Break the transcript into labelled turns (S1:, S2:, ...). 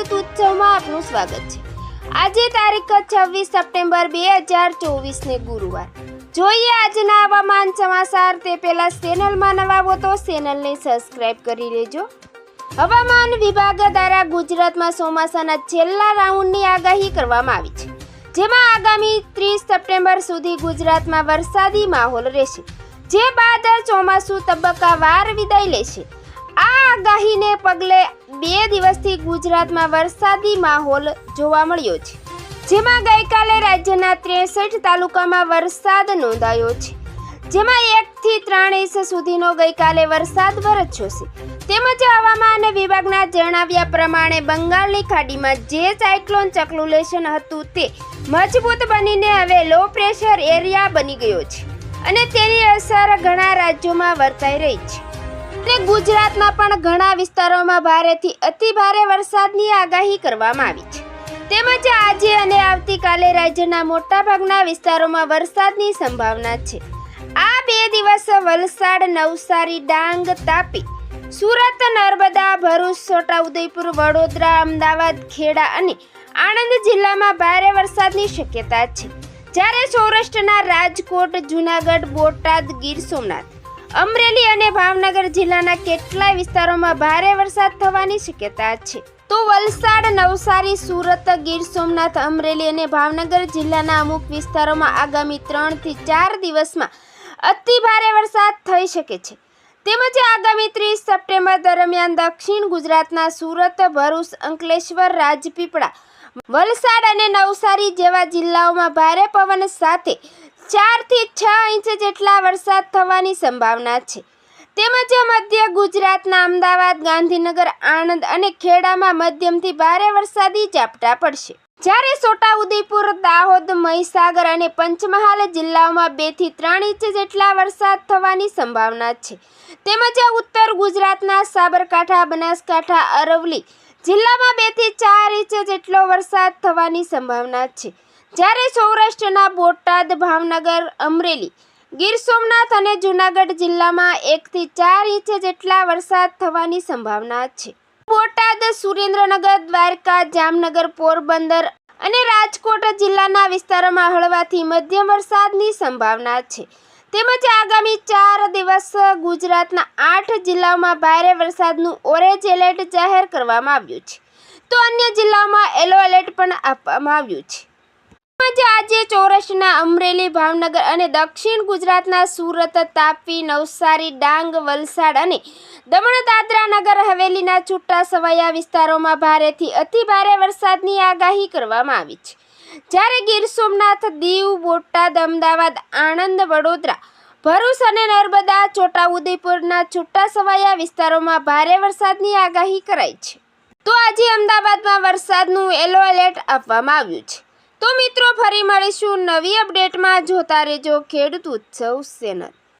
S1: આપનું સ્વાગત છે. આજે તારીખ છવ્વીસ સપ્ટેમ્બર બે હજાર ચોવીસને ગુરુવાર. જોઈએ આજના હવામાન સમાચાર. તે પહેલા ચેનલમાં નવા હો તો ચેનલને સબસ્ક્રાઇબ કરી લેજો. હવામાન વિભાગ દ્વારા ગુજરાતમાં ચોમાસાના છેલ્લા રાઉન્ડની આગાહી કરવામાં આવી છે. જેમાં આગામી ત્રીસ સપ્ટેમ્બર સુધી ગુજરાતમાં વરસાદી માહોલ રહેશે. જે બાદ ચોમાસું તબક્કાવાર વિદાય લેશે. આગાહીને પગલે બે દિવસથી ગુજરાતમાં વરસાદી માહોલ જોવા મળ્યો છે. જેમાં ગઈકાલે રાજ્યના ત્રેસઠ તાલુકામાં વરસાદ નોંધાયો છે. જેમાં એકથી ત્રણ ઇંચ સુધીનો ગઈકાલે વરસાદ વરસ્યો છે. તેમજ હવામાન વિભાગના જણાવ્યા પ્રમાણે બંગાળની ખાડીમાં જે સાયક્લોન ચક્લુલેશન હતું તે મજબૂત બનીને હવે લો પ્રેશર એરિયા બની ગયો છે. અને તેની અસર ઘણા રાજ્યોમાં વર્તાઈ રહી છે. અને ગુજરાતના પણ ઘણા વિસ્તારોમાં ભારેથી અતિ ભારે વરસાદની આગાહી કરવામાં આવી છે. તેમજ આજે અને આવતીકાલે રાજ્યના મોટાભાગના વિસ્તારોમાં વરસાદની સંભાવના છે. આ બે દિવસ વલસાડ, નવસારી, ડાંગ, તાપી, સુરત, નર્મદા, ભરૂચ, છોટાઉદેપુર, વડોદરા, અમદાવાદ, ખેડા અને આણંદ જિલ્લામાં ભારે વરસાદની શક્યતા છે. જ્યારે સૌરાષ્ટ્રના રાજકોટ, જુનાગઢ, બોટાદ, ગીર સોમનાથ અમરેલી અને ભાવનગર જિલ્લાના કેટલાય વિસ્તારોમાં ભારે વરસાદ થવાની શક્યતા છે. તો વલસાડ, નવસારી, સુરત, ગીર સોમનાથ, અમરેલી અને ભાવનગર જિલ્લાના અમુક વિસ્તારોમાં આગામી ત્રણથી ચાર દિવસમાં અતિ ભારે વરસાદ થઈ શકે છે. તેમજ આગામી ત્રીસ સપ્ટેમ્બર દરમિયાન દક્ષિણ ગુજરાતના સુરત, ભરૂચ, અંકલેશ્વર, રાજપીપળા, વલસાડ અને નવસારી જેવા જિલ્લાઓમાં ભારે પવન સાથે ચારથી છ ઇંચ જેટલા વરસાદ થવાની સંભાવના છે. તેમજ મધ્ય ગુજરાતના અમદાવાદ, ગાંધીનગર, આણંદ અને ખેડામાં મધ્યમથી ભારે વરસાદી ઝાપટા પડશે. જ્યારે છોટાઉદેપુર, દાહોદ, મહીસાગર અને પંચમહાલ જિલ્લાઓમાં બેથી ત્રણ ઇંચ જેટલા વરસાદ થવાની સંભાવના છે. તેમજ ઉત્તર ગુજરાતના સાબરકાંઠા, બનાસકાંઠા અરવલી જિલ્લામાં બેથી ચાર ઇંચ જેટલો વરસાદ થવાની સંભાવના છે. જ્યારે સૌરાષ્ટ્રના બોટાદ, ભાવનગર, અમરેલી, ગીર સોમનાથ અને જૂનાગઢ જિલ્લામાં એકથી ચાર ઇંચ જેટલા વરસાદ થવાની સંભાવના છે. બોટાદ, સુરેન્દ્રનગર, દ્વારકા, જામનગર, પોરબંદર અને રાજકોટ જિલ્લાના વિસ્તારોમાં હળવાથી મધ્યમ વરસાદની સંભાવના છે. તેમજ આગામી ચાર દિવસ ગુજરાતના આઠ જિલ્લાઓમાં ભારે વરસાદનું ઓરેન્જ એલર્ટ જાહેર કરવામાં આવ્યું છે. તો અન્ય જિલ્લાઓમાં યલો એલર્ટ પણ આપવામાં આવ્યું છે. આજે ચોરસના અમરેલી, ભાવનગર અને દક્ષિણ ગુજરાતના સુરત, તાપી, નવસારી, ડાંગ, વલસાડ અને દમણ, દાદરા નગર, હવેલીના છૂટા સવાયા વિસ્તારોમાં ભારેથી અતિ ભારે વરસાદની આગાહી કરવામાં આવી છે. જ્યારે ગીર સોમનાથ, દીવ, બોટાદ, અમદાવાદ, આણંદ, વડોદરા, ભરૂચ અને નર્મદા, છોટાઉદેપુરના છૂટા સવાયા વિસ્તારોમાં ભારે વરસાદની આગાહી કરાઈ છે. તો આજે અમદાવાદમાં વરસાદનું યલો એલર્ટ આપવામાં આવ્યું છે. તો મિત્રો ફરી મળીશું નવી અપડેટમાં જોતા રહેજો ખેડૂત ઉત્સવ ચેનલ